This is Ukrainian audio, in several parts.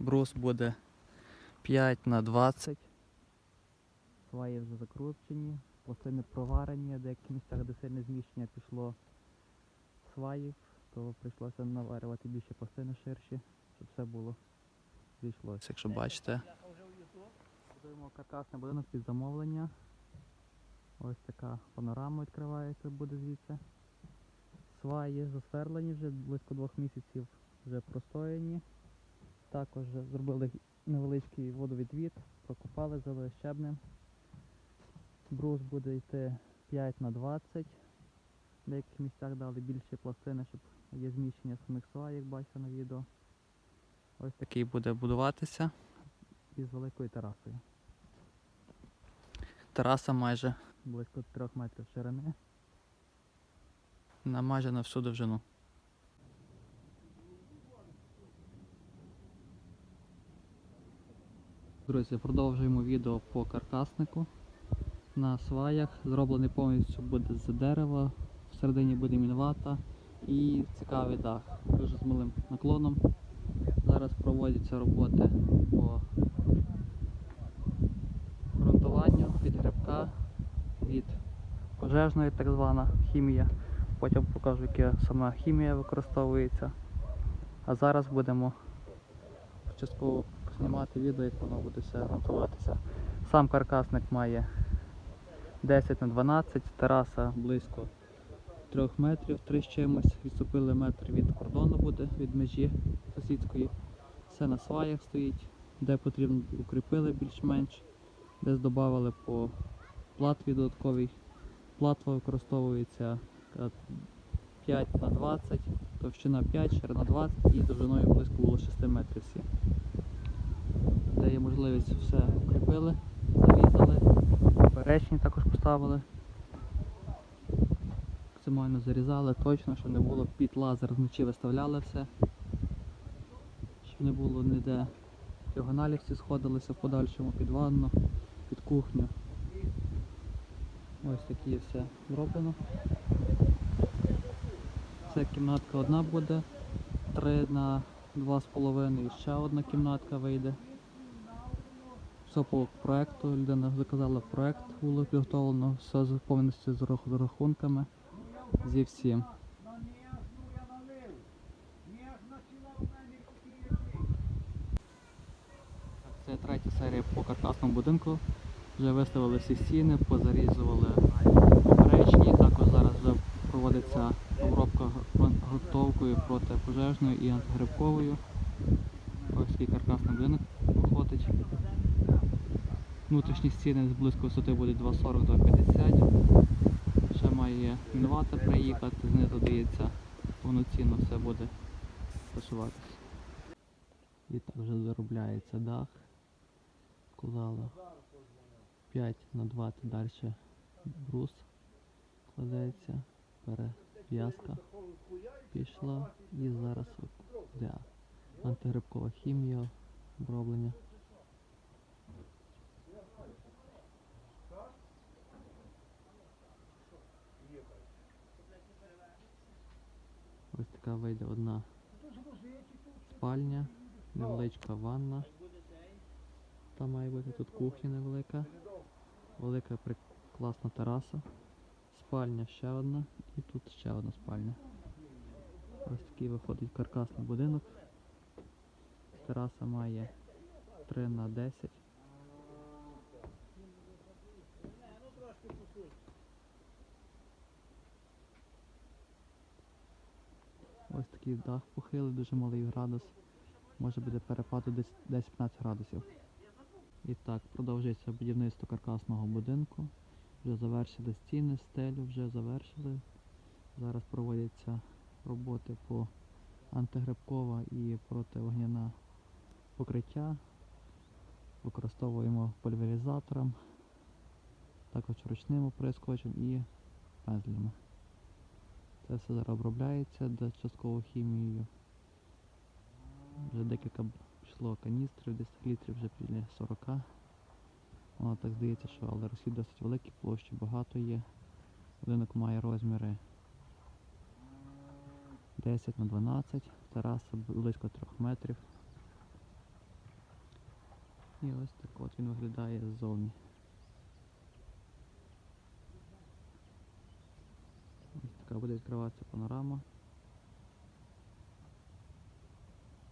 Брус буде 5 на 20. Сваї вже закручені, пластини проварені, в деяких місцях, де сильне зміщення пішло сваїв, то прийшлося наварювати більше пластини ширші, щоб все було зійшлося. Якщо бачите, будуємо каркасний будинок під замовлення. Ось така панорама відкривається буде звідси. Сваї засверлені вже близько двох місяців вже простояні. Також зробили невеличкий водовідвід, прокопали, залили щебнем. Брус буде йти 5 на 20. В деяких місцях дали більше пластини, щоб є зміщення самих свай, як бачите на відео. Ось такий буде будуватися із великою терасою. Тераса майже близько 3 метрів ширини. На майже на всю довжину. Друзі, продовжуємо відео по каркаснику. На сваях зроблений повністю буде з дерева, всередині буде мінвата і цікавий дах. Дуже з малим наклоном. Зараз проводяться роботи по ґрунтуванню від грибка, від пожежної так звана хімія. Потім покажу, яка сама хімія використовується. А зараз будемо частково знімати відео, як воно буде все ґрунтуватися. Сам каркасник має 10 на 12, тераса близько 3 метрів, 3 з чимось. Відступили метр від кордону буде, від межі сусідської. Все на сваях стоїть, де потрібно укріпили більш-менш, десь додали по платві додатковій. Платва використовується е, 5 на 20, товщина 5, ширина 20 і довжиною близько було 6 метрів всі. Можливість все укріпили, зарізали, перечні також поставили. Максимально зарізали, точно, щоб не було під лазер вночі виставляли все. Щоб не було ніде діагоналі всі сходилися в подальшому під ванну, під кухню. Ось такі все зроблено. Це кімнатка одна буде, 3 на 2,5 і ще одна кімнатка вийде. Все по проекту, людина заказала проект, було підготовлено, все повністю з рахунками, зі всім. Це третя серія по каркасному будинку. Вже виставили всі стіни, позарізували поперечні. Також зараз вже проводиться обробка готовкою протипожежною і антигрибковою. Ось такий каркасний будинок виходить. Внутрішні стіни з близько висоти будуть 2,40-2,50. Ще має інватор приїхати, знизу дається повноцінно все буде зашиватися. І так вже заробляється дах. Сказала 5 на 20 далі брус кладеться, перев'язка пішла і зараз йде антигрибкова хімія оброблення. Така вийде одна спальня, невеличка ванна. Там має бути тут кухня невелика, велика класна тераса, спальня ще одна і тут ще одна спальня. Ось такий виходить каркасний будинок. Тераса має 3 на 10. Ось такий дах похилий, дуже малий градус. Може буде перепаду десь 10-15 градусів. І так, продовжується будівництво каркасного будинку. Вже завершили стіни, стелю вже завершили. Зараз проводяться роботи по антигрибкова і противогняна покриття. Використовуємо пульверизатором, також ручним оприскувачем і пензлями. Це все зараз обробляється частково хімією. Вже декілька пішло каністрів, 10 літрів вже біля 40. Воно так здається, що але розхід досить великий, площі багато є. Будинок має розміри 10 на 12, тераса близько 3 метрів. І ось так от він виглядає ззовні. Ось буде відкриватися панорама.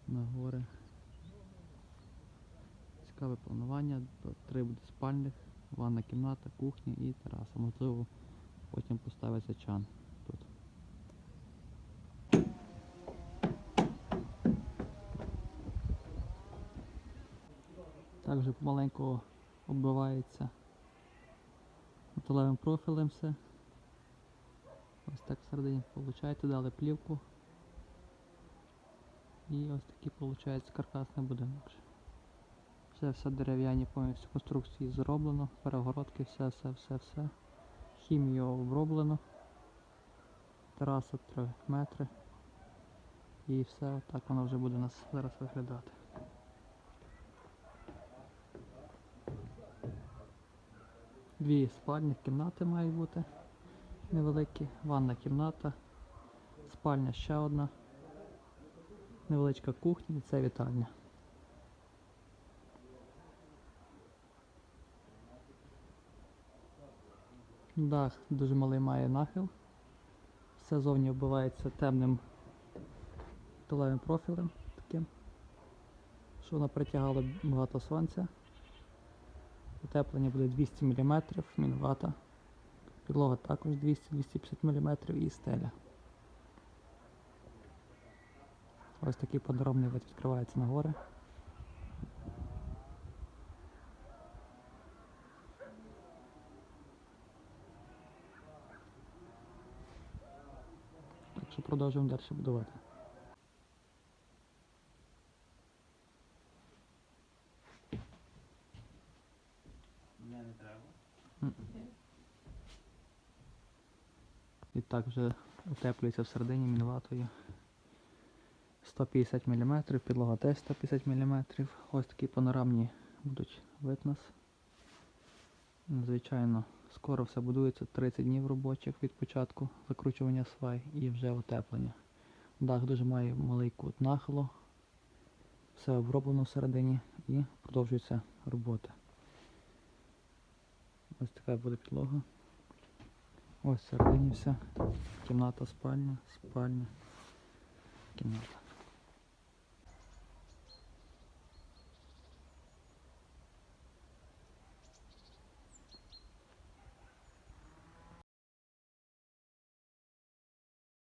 На гори. Цікаве планування. Три буде спальних, ванна кімната, кухня і тераса. Можливо, потім поставиться чан тут. Так вже помаленьку оббивається металевим профілем все. Так всередині виходить, дали плівку. І ось такий виходить каркасний будинок. Все, все дерев'яні повністю конструкції зроблено, перегородки, все, все, все, все. Хімію оброблено. Тераса 3 метри. І все, так воно вже буде нас зараз виглядати. Дві спальні кімнати мають бути невеликі, ванна кімната, спальня ще одна, невеличка кухня це вітальня. Дах дуже малий має нахил. Все зовні оббивається темним металевим профілем таким, що воно притягало багато сонця. Утеплення буде 200 мм, мінвата. Підлога також 200-250 мм і стеля. Ось такий панорамний вид відкривається на гори. Так що продовжуємо далі будувати. Мене не треба. І так вже утеплюється всередині мінватою. 150 мм, підлога теж 150 мм. Ось такі панорамні будуть вид. Звичайно, скоро все будується 30 днів робочих від початку закручування свай і вже утеплення. Дах дуже має малий кут нахилу. Все оброблено всередині і продовжується робота. Ось така буде підлога. Ось всередині все. Кімната, спальня, спальня, кімната.